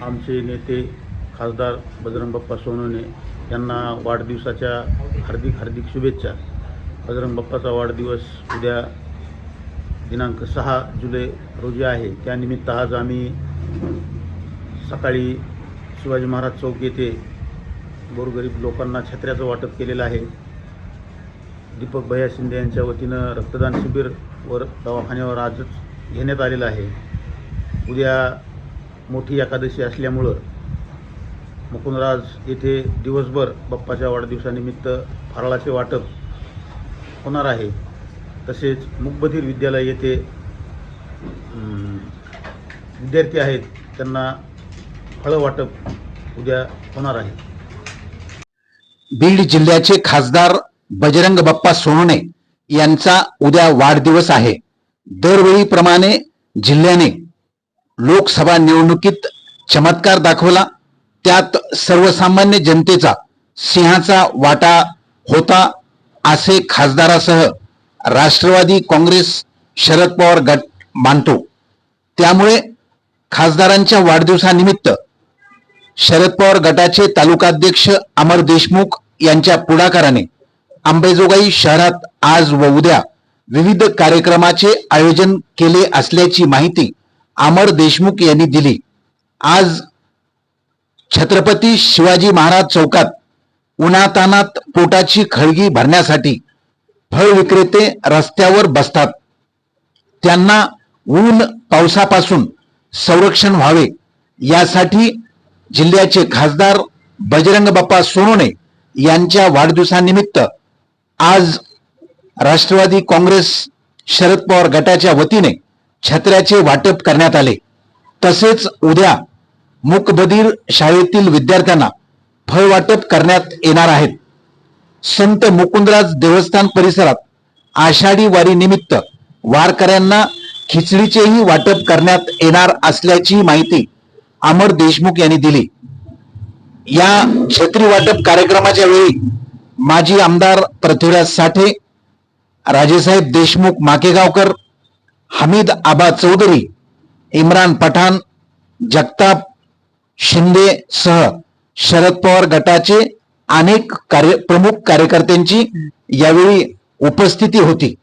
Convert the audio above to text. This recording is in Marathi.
आमचे नेते खासदार बजरंग बाप्पा सोनवणे यांना वाढदिवसाच्या हार्दिक हार्दिक शुभेच्छा. बजरंग बाप्पाचा वाढदिवस उद्या दिनांक सहा जुलै रोजी आहे. त्यानिमित्त आज आम्ही सकाळी शिवाजी महाराज चौक येथे गोरगरीब लोकांना छत्र्याचं वाटप केलेलं आहे. दीपक भैया शिंदे यांच्या वतीनं रक्तदान शिबिर वर दवाखान्यावर आजच घेण्यात आलेलं आहे. उद्या मोठी एकादशी असल्यामुळं मुकुंदराज येथे दिवसभर बाप्पाच्या वाढदिवसानिमित्त फराळाचे वाटप होणार आहे. तसेच मुकबधीर विद्यालय येथे विद्यार्थी आहेत त्यांना फळं वाटप उद्या होणार आहे. बीड जिल्ह्याचे खासदार बजरंग बाप्पा सोनवणे यांचा उद्या वाढदिवस आहे. दरवेळीप्रमाणे जिल्ह्याने लोकसभा निवडणुकीत चमत्कार दाखवला. त्यात सर्वसामान्य जनतेचा सिंहाचा वाटा होता. असे खासदारासह राष्ट्रवादी काँग्रेस शरद पवार गट मानतो. त्यामुळे खासदारांच्या वाढदिवसानिमित्त शरद पवार गटाचे तालुकाध्यक्ष अमर देशमुख यांच्या पुढाकाराने अंबेजोगाई शहरात आज व उद्या विविध कार्यक्रमाचे आयोजन केले असल्याची माहिती अमर देशमुख यांनी दिली. आज छत्रपती शिवाजी महाराज चौकात उन्हातानात पोटाची खळगी भरण्यासाठी फळ विक्रेते रस्त्यावर बसतात. त्यांना ऊन पावसापासून संरक्षण व्हावे. यासाठी जिल्ह्याचे खासदार बजरंग बाप्पा सोनोने यांच्या वाढदिवसानिमित्त आज राष्ट्रवादी काँग्रेस शरद पवार गटाच्या वतीने छत्र्याचे वाटप करण्यात आले. तसेच उद्या मूकबधीर शाळेतील विद्यार्थ्यांना फळ वाटप करण्यात येणार आहेत. संत मुकुंदराज देवस्थान परिसरात आषाढी वारी निमित्त वारकऱ्यांना खिचडीचेही वाटप करण्यात येणार असल्याची माहिती अमर देशमुख यांनी दिली. या छत्री वाटप कार्यक्रमाच्या वेळी माजी आमदार पृथ्वीराज साठे राजेसाहेब देशमुख माकेगावकर हमीद आबा चौधरी इम्रान पठाण जगताप शिंदे सह शरद पवार गटाचे अनेक कार्य प्रमुख कार्यकर्त्यांची यावेळी उपस्थिती होती.